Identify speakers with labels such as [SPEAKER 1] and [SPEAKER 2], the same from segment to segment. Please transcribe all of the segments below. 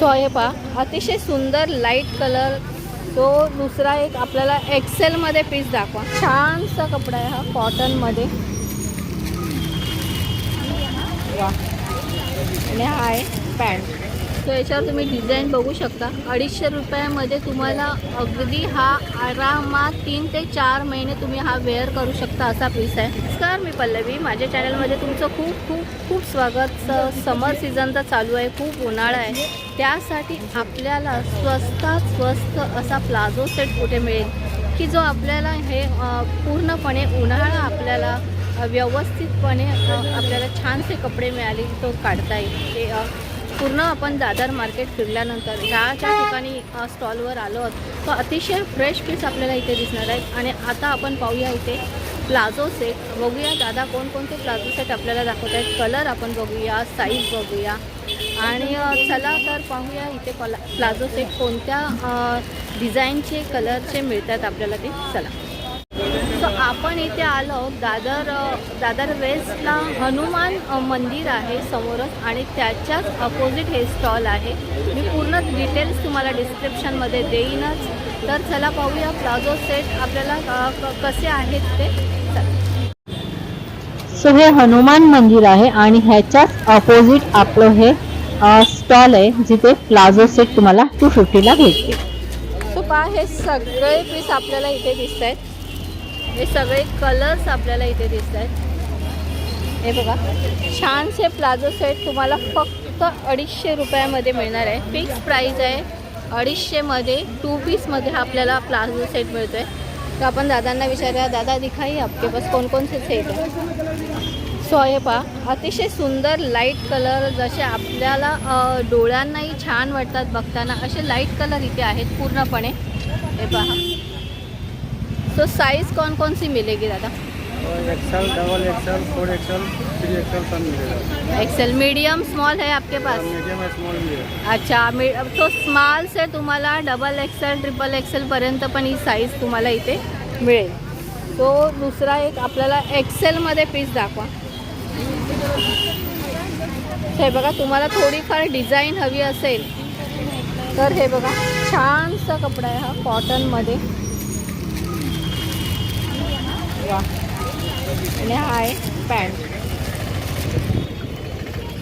[SPEAKER 1] So पहा. अतिशय सुंदर लाइट कलर तो दुसरा एक आपल्याला एक्सेलमध्ये पीस दाखवा. छानसा कपडा आहे हा कॉटनमध्ये वा आणि हा आहे पॅन्ट सो याच्यावर तुम्ही डिझाईन बघू शकता. अडीचशे रुपयामध्ये तुम्हाला अगदी हा आरामात तीन ते चार महिने तुम्ही हा वेअर करू शकता असा पीस आहे. नमस्कार मी पल्लवी. माझ्या चॅनलमध्ये तुमचं खूप खूप खूप स्वागत. समर सीझनचा चालू आहे खूप उन्हाळा आहे. त्यासाठी आपल्याला स्वस्तात स्वस्त असा प्लाझो सेट कुठे मिळेल? की जो आपल्याला हे पूर्णपणे उन्हाळा आपल्याला व्यवस्थितपणे आपल्याला छानसे कपडे मिळाले तो काढता येईल. ते पूर्ण आपण दादर मार्केट फिरल्यानंतर ह्या ज्या ठिकाणी स्टॉलवर आलो आहोत. तो अतिशय फ्रेश पीस आपल्याला इथे दिसणार आहेत आणि आता आपण पाहूया इथे प्लाझो सेट बघूया दादा कोणकोणते प्लाझो सेट आपल्याला दाखवत आहेत. कलर आपण बघूया साईज बघूया. आणि चला तर पाहूया इथे पला प्लाझो सेट कोणत्या डिझाईनचे कलरचे मिळतात आपल्याला ते. चला. सो आपण इथे आलो. दादर दादर वेस्टला हनुमान मंदिर आहे समोरच आणि त्याच्याच अपोजिट हे स्टॉल आहे. मी पूर्ण डिटेल्स तुम्हाला डिस्क्रिप्शनमध्ये देईनच. तर चला पाहूया प्लाझो सेट आपल्याला कसे आहेत ते. चला
[SPEAKER 2] सो हे हनुमान मंदिर आहे आणि ह्याच्याच अपोजिट आपलं हे स्टॉल आहे जिथे प्लाझो सेट तुम्हाला टू फिफ्टीला भेटते.
[SPEAKER 1] सो पहा हे सगळे पीस आपल्याला इथे दिसत आहेत हे सगळे कलर्स आपल्याला इथे दिसत आहेत हे बघा. छानसे प्लाझो सेट तुम्हाला फक्त अडीचशे रुपयामध्ये मिळणार आहे. फिक्स प्राईज आहे. अडीचशेमध्ये टू पीसमध्ये हा आपल्याला प्लाझो सेट मिळतो आहे तर आपण दादांना विचारूया दादा दिखाई आपके पास कौन कौन से सेट आहे सो हे पहा. अतिशय सुंदर लाइट कलर जसे आपल्याला डोळ्यांनाही छान वाटतात बघताना असे लाइट कलर इथे आहेत पूर्णपणे. हे पहा. सो साइज़ कौन कौन सी मिलेगी दादा?
[SPEAKER 3] XL double XL four XL three XL सब मिलेगा।
[SPEAKER 1] एक्सेल मीडियम स्मॉल है आपके पास?
[SPEAKER 3] मीडियम स्मॉल मिलेगा
[SPEAKER 1] अच्छा मी तो स्मॉल से तुम्हाला डबल एक्सेल ट्रिपल एक्सेलपर्यंत पण ही साईज तुम्हाला इथे मिळेल. तो दुसरा एक आपल्याला एक्सेलमध्ये पीस दाखवा. हे बघा तुम्हाला थोडीफार डिझाईन हवी असेल तर हे बघा छानसा कपडा आहे हा कॉटनमध्ये बघा. आणि हा आहे पॅन्ट.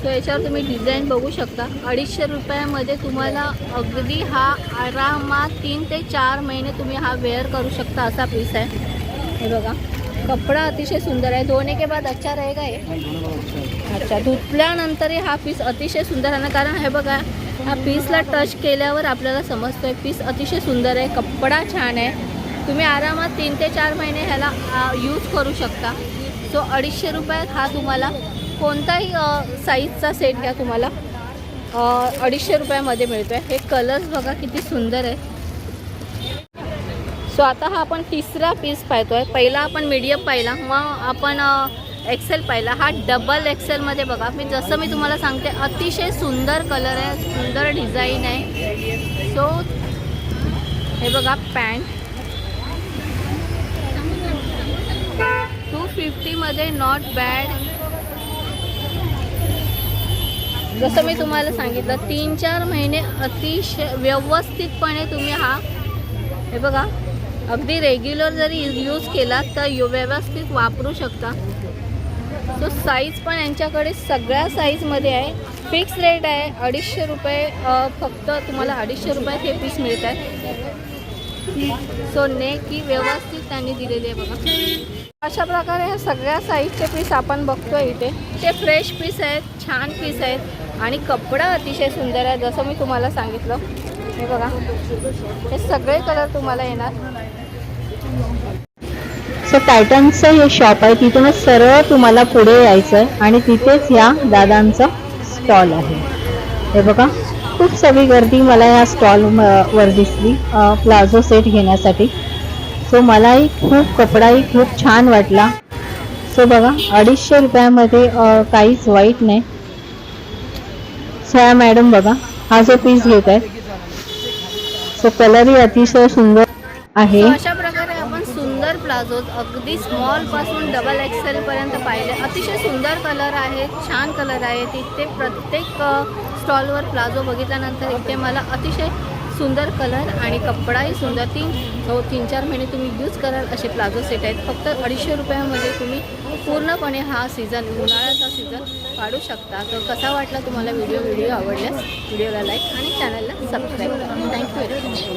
[SPEAKER 1] सो याच्यावर तुम्ही डिझाईन बघू शकता. अडीचशे रुपयामध्ये तुम्हाला अगदी हा आरामात तीन ते चार महिने तुम्ही हा वेअर करू शकता असा पीस आहे. हे बघा. कपडा अतिशय सुंदर आहे. धोने के बाद अच्छा रहेगा हे अच्छा धुतल्यानंतरही हा पीस अतिशय सुंदर आहे ना? कारण हे बघा हा पीसला टच केल्यावर आपल्याला समजतो आहे पीस अतिशय सुंदर आहे. कपडा छान आहे. तुम्ही आरामात तीन ते चार महिने ह्याला यूज करू शकता. सो अडीचशे रुपयात हा तुम्हाला कोणताही साईजचा सेट घ्या तुम्हाला. अडीचशे रुपयामध्ये मिळतो आहे हे कलर्स बघा किती सुंदर आहे. सो आता हा आपण तिसरा पीस पाहतो आहे पहिला आपण मीडियम पाहिला. मग आपण एक्सेल पाहिला. हा डबल एक्सेलमध्ये बघा. मी जसं मी तुम्हाला सांगते अतिशय सुंदर कलर आहे. सुंदर डिझाईन आहे. सो हे बघा पॅन्ट टू फिफ्टीमध्ये नॉट बॅड जसं मी तुम्हाला सांगितलं तीन चार महिने अतिशय व्यवस्थितपणे तुम्ही हा हे बघा अगदी रेग्युलर जरी यूज केला तर व्यवस्थित वापरू शकता. तो साईज पण यांच्याकडे सगळ्या साईजमध्ये आहे. फिक्स रेट आहे अडीचशे रुपये फक्त तुम्हाला अडीचशे रुपयात हे पीस मिळत आहे सो नेक ही व्यवस्थित त्यांनी दिलेली आहे बघा. अशा प्रकारे ह्या सगळ्या साईजचे पीस आपण बघतोय इथे. ते फ्रेश पीस आहेत छान पीस आहेत आणि कपडा अतिशय सुंदर आहे जसं मी तुम्हाला सांगितलं. हे बघा. हे सगळे कलर तुम्हाला येणार.
[SPEAKER 2] सो टायटनचं हे शॉप आहे. तिथूनच सरळ तुम्हाला पुढे यायचं आहे आणि तिथेच ह्या दादांचं स्टॉल आहे. हे बघा. खूप सगळी गर्दी मला या स्टॉल वर दिसली. प्लाझो सेट घेण्यासाठी. सो मलाही खूप कपडाही खूप छान वाटला. सो बघा अडीचशे रुपयामध्ये काहीच वाईट नाही. सो या मॅडम बघा हा जो पीस घेत आहे सो कलरही अतिशय सुंदर आहे.
[SPEAKER 1] अशा प्रकारे आपण सुंदर प्लाझो अगदी स्मॉलपासून डबल एक्सेल पर्यंत पाहिले. अतिशय सुंदर कलर आहेत छान कलर आहेत इथे प्रत्येक स्टॉलवर प्लाझो बघितल्यानंतर इथे मला अतिशय सुंदर कलर आणि कपडाही सुंदर तीन हो तीन चार महिने तुम्ही यूज कराल असे प्लाझो सेट आहेत. फक्त अडीचशे रुपयामध्ये तुम्ही पूर्णपणे हा सीझन उन्हाळ्याचा सीझन काढू शकता. तर कसा वाटला तुम्हाला व्हिडिओ व्हिडिओ आवडल्यास व्हिडिओला लाईक आणि चॅनलला सबस्क्राईब करा. थँक्यू